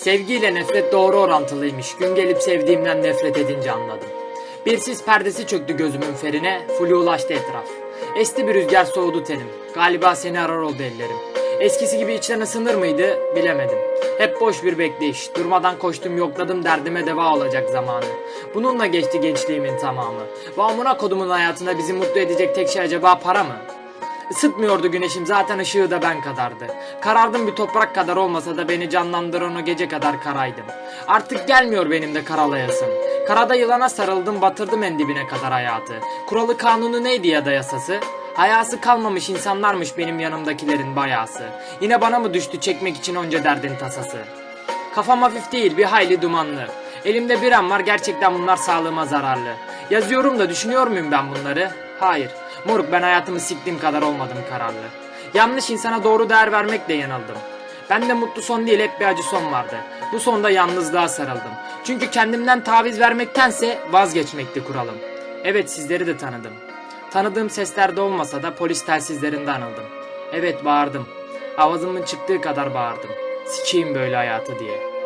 Sevgiyle nefret doğru orantılıymış. Gün gelip sevdiğimden nefret edince anladım. Bir sis perdesi çöktü gözümün ferine, flu ulaştı etraf. Esti bir rüzgar soğudu tenim. Galiba seni arar oldu ellerim. Eskisi gibi içten ısınır mıydı bilemedim. Hep boş bir bekleyiş. Durmadan koştum yokladım derdime deva olacak zamanı. Bununla geçti gençliğimin tamamı. Bu amına kodumun hayatında bizi mutlu edecek tek şey acaba para mı? Isıtmıyordu güneşim zaten ışığı da ben kadardı. Karardım bir toprak kadar olmasa da beni canlandıran o gece kadar karaydım. Artık gelmiyor benim de karalayasım. Karada yılana sarıldım batırdım en dibine kadar hayatı. Kuralı kanunu neydi ya da yasası? Hayası kalmamış insanlarmış benim yanımdakilerin bayası. Yine bana mı düştü çekmek için onca derdin tasası? Kafam hafif değil bir hayli dumanlı. Elimde bir an var gerçekten bunlar sağlığıma zararlı. Yazıyorum da düşünüyor muyum ben bunları? Hayır. Moruk ben hayatımı siktiğim kadar olmadım kararlı. Yanlış insana doğru değer vermekle yanıldım. Ben de mutlu son değil hep bir acı son vardı. Bu sonda yalnızlığa sarıldım. Çünkü kendimden taviz vermektense vazgeçmekti kuralım. Evet sizleri de tanıdım. Tanıdığım seslerde olmasa da polis telsizlerinde anıldım. Evet bağırdım. Avazımın çıktığı kadar bağırdım. Sikeyim böyle hayatı diye.